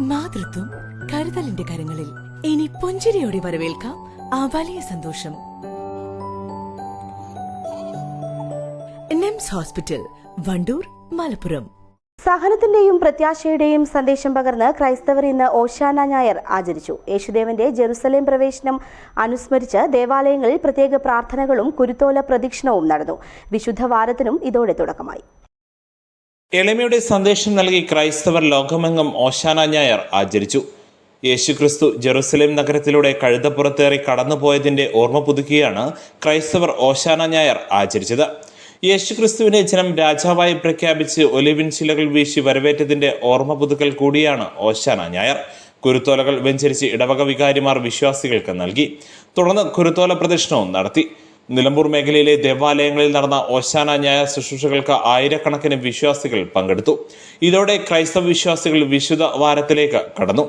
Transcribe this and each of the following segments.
മാതൃത്വം കരുതലിന്റെ കരങ്ങളിൽ. ഇനി പുഞ്ചിരിയോടെ വരവേൽക്കാം ആ വലിയ സന്തോഷം. നെംസ് ഹോസ്പിറ്റൽ വണ്ടൂർ മലപ്പുറം. സഹനത്തിന്റെയും പ്രത്യാശയുടെയും സന്ദേശം പകർന്ന് ക്രൈസ്തവർ ഇന്ന് ഓശാന ഞായർ ആചരിച്ചു. യേശുദേവന്റെ ജെറുസലേം പ്രവേശനം അനുസ്മരിച്ച് ദേവാലയങ്ങളിൽ പ്രത്യേക പ്രാർത്ഥനകളും കുരുത്തോല പ്രദക്ഷിണവും നടന്നു. വിശുദ്ധ വാരത്തിനും ഇതോടെ തുടക്കമായി. എളിമയുടെ സന്ദേശം നൽകി ക്രൈസ്തവർ ലോകമെങ്ങും ഓശാന ഞായർ ആചരിച്ചു. യേശുക്രിസ്തു ജെറുസലേം നഗരത്തിലൂടെ കഴുതപ്പുറത്തേറി കടന്നുപോയതിന്റെ ഓർമ്മ പുതുക്കിയാണ് ക്രൈസ്തവർ ഓശാന ഞായർ ആചരിച്ചത്. യേശുക്രിസ്തുവിനെ ജനം രാജാവായി പ്രഖ്യാപിച്ച് ഒലിവിൻ ശിലകൾ വീശി വരവേറ്റതിന്റെ ഓർമ്മ പുതുക്കൽ കൂടിയാണ് ഓശാന ഞായർ. കുരുത്തോലകൾ വെഞ്ചരിച്ച് ഇടവക വികാരിമാർ വിശ്വാസികൾക്ക് നൽകി. തുടർന്ന് കുരുത്തോല പ്രദക്ഷിണവും നടത്തി. നിലമ്പൂർ മേഖലയിലെ ദേവാലയങ്ങളിൽ നടന്ന ഓശാന ന്യായ ശുശ്രൂഷകൾക്ക് ആയിരക്കണക്കിന് വിശ്വാസികൾ പങ്കെടുത്തു. ഇതോടെ ക്രൈസ്തവ വിശ്വാസികൾ വിശുദ്ധ വാരത്തിലേക്ക് കടന്നു.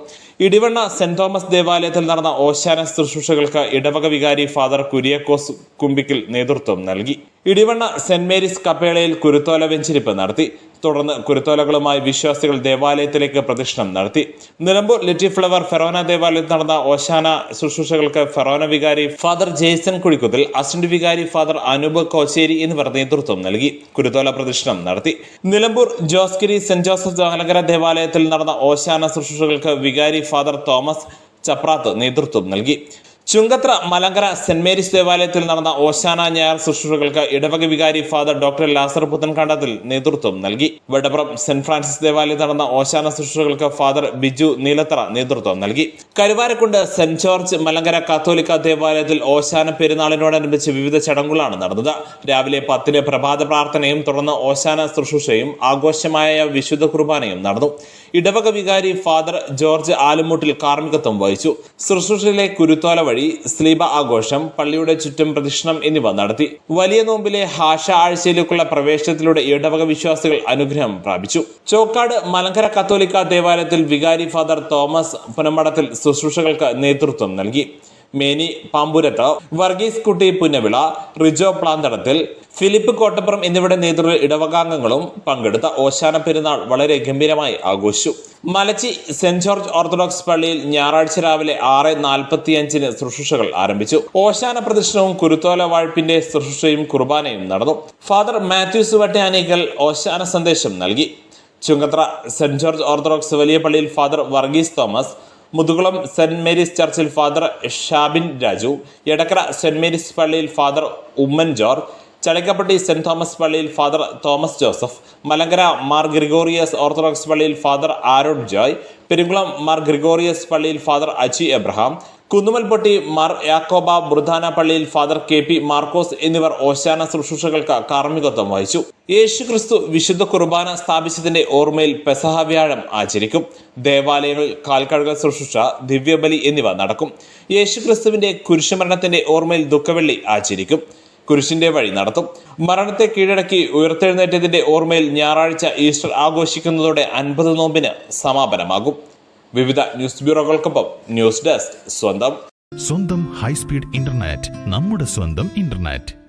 ഇടിവണ്ണ സെന്റ് തോമസ് ദേവാലയത്തിൽ നടന്ന ഓശാന ശുശ്രൂഷകൾക്ക് ഇടവക വികാരി ഫാദർ കുര്യാക്കോസ് കുമ്പിക്കിൽ നേതൃത്വം നൽകി. ഇടിവണ്ണ സെന്റ് മേരീസ് കപ്പേളയിൽ കുരുത്തോല വെഞ്ചിരിപ്പ് നടത്തി. തുടർന്ന് കുരുത്തോലകളുമായി വിശ്വാസികൾ ദേവാലയത്തിലേക്ക് പ്രദക്ഷിണം നടത്തി. നിലമ്പൂർ ലിറ്റി ഫ്ലവർ ഫെറോന ദേവാലയത്തിൽ നടന്ന ഓശാന ശുശ്രൂഷകൾക്ക് ഫെറോന വികാരി ഫാദർ ജെയ്സൺ കുഴിക്കുത്തിൽ അസിസ്റ്റന്റ് വികാരി ഫാദർ അനൂപ് കോച്ചേരി എന്നിവർ നേതൃത്വം നൽകി. കുരുത്തോല പ്രദക്ഷിണം നടത്തി. നിലമ്പൂർ ജോസ്കിരി സെന്റ് ജോസഫ് മലങ്കര ദേവാലയത്തിൽ നടന്ന ഓശാന ശുശ്രൂഷകൾക്ക് വികാരി ഫാദർ തോമസ് ചപ്രാത്ത് നേതൃത്വം നൽകി. ചുങ്കത്ര മലങ്കര സെന്റ് മേരീസ് ദേവാലയത്തിൽ നടന്ന ഓശാന ഞായർ ശുശ്രൂഷകൾക്ക് ഇടവക വികാരി ഫാദർ ഡോക്ടർ ലാസർ പുത്തൻകണ്ടത്തിൽ നേതൃത്വം നൽകി. വെടപ്പുറം സെന്റ് ഫ്രാൻസിസ് ദേവാലയത്തിൽ നടന്ന ഓശാന ശുശ്രൂഷകൾക്ക് ഫാദർ ബിജു നീലത്ര നേതൃത്വം നൽകി. കരുവാരക്കുണ്ട് സെന്റ് ജോർജ് മലങ്കര കാത്തോലിക്ക ദേവാലയത്തിൽ ഓശാന പെരുന്നാളിനോടനുബന്ധിച്ച് വിവിധ ചടങ്ങുകളാണ് നടന്നത്. രാവിലെ പത്തിന് പ്രഭാത പ്രാർത്ഥനയും തുടർന്ന് ഓശാന ശുശ്രൂഷയും ആഘോഷമായ വിശുദ്ധ കുർബാനയും നടന്നു. ഇടവക വികാരി ഫാദർ ജോർജ് ആലുമൂട്ടിൽ കാർമ്മികത്വം വഹിച്ചു. ശുശ്രൂഷയിലെ കുരുത്തോല വഴി സ്ലീബ ആഘോഷം പള്ളിയുടെ ചുറ്റും പ്രദക്ഷിണം എന്നിവ നടത്തി. വലിയ നോമ്പിലെ ഹാഷ ആഴ്ചയിലേക്കുള്ള പ്രവേശനത്തിലൂടെ ഇടവക വിശ്വാസികൾ അനുഗ്രഹം പ്രാപിച്ചു. ചോക്കാട് മലങ്കര കത്തോലിക്ക ദേവാലയത്തിൽ വികാരി ഫാദർ തോമസ് പുനമടത്തിൽ ശുശ്രൂഷകൾക്ക് നേതൃത്വം നൽകി. മേനി പാമ്പുരത്ത് വർഗീസ് കുട്ടി പുന്നവിള റിജോ പ്ലാന്തടത്തിൽ ഫിലിപ്പ് കോട്ടപ്പുറം എന്നിവരുടെ നേതൃത്വ ഇടവകാംഗങ്ങളും പങ്കെടുത്ത ഓശാന പെരുന്നാൾ വളരെ ഗംഭീരമായി ആഘോഷിച്ചു. മലച്ചി സെന്റ് ജോർജ് ഓർത്തഡോക്സ് പള്ളിയിൽ ഞായറാഴ്ച രാവിലെ ആറ് നാൽപ്പത്തിയഞ്ചിന് ശുശ്രൂഷകൾ ആരംഭിച്ചു. ഓശാന പ്രദർശനവും കുരുത്തോല വാഴ്പിന്റെ ശുശ്രൂഷയും കുർബാനയും നടന്നു. ഫാദർ മാത്യൂസ് വട്ടയാനിക്കൽ ഓശാന സന്ദേശം നൽകി. ചുങ്കത്ര സെന്റ് ജോർജ് ഓർത്തഡോക്സ് വലിയ പള്ളിയിൽ father Varghese Thomas Muthukulam saint Mary's ചർച്ചിൽ father Shabin Raju Edakkara saint Mary's പള്ളിയിൽ father Oommen George Chalikkapatti saint Thomas പള്ളിയിൽ father Thomas Joseph Malankara Mar Gregorios orthodox പള്ളിയിൽ father Aaron Joy Perungulam Mar Gregorios പള്ളിയിൽ father Aji Abraham Kunnumalpotti Mar Yakoba ബൃധാന പള്ളിയിൽ father K P Markose എന്നിവർ ഓശാന ശുശ്രൂഷകൾക്ക് കാർമ്മികത്വം വഹിച്ചു. യേശു ക്രിസ്തു വിശുദ്ധ കുർബാന സ്ഥാപിച്ചതിന്റെ ഓർമ്മയിൽ പെസഹ വ്യാഴം ആചരിക്കും. ദേവാലയങ്ങൾ കാൽക്കഴുക ശുശ്രൂഷ ദിവ്യബലി എന്നിവ നടക്കും. യേശു ക്രിസ്തുവിന്റെ കുരിശുമരണത്തിന്റെ ഓർമ്മയിൽ ദുഃഖവെള്ളി ആചരിക്കും. കുരിശിന്റെ വഴി നടത്തും. മരണത്തെ കീഴടക്കി ഉയർത്തെഴുന്നേറ്റതിന്റെ ഓർമ്മയിൽ ഞായറാഴ്ച ഈസ്റ്റർ ആഘോഷിക്കുന്നതോടെ അൻപത് നോമ്പിന് സമാപനമാകും. വിവിധ ന്യൂസ് ബ്യൂറോകൾക്കൊപ്പം ന്യൂസ് ഡെസ്ക് സ്വന്തം സ്വന്തം ഹൈസ്പീഡ് ഇന്റർനെറ്റ് നമ്മുടെ സ്വന്തം ഇന്റർനെറ്റ്.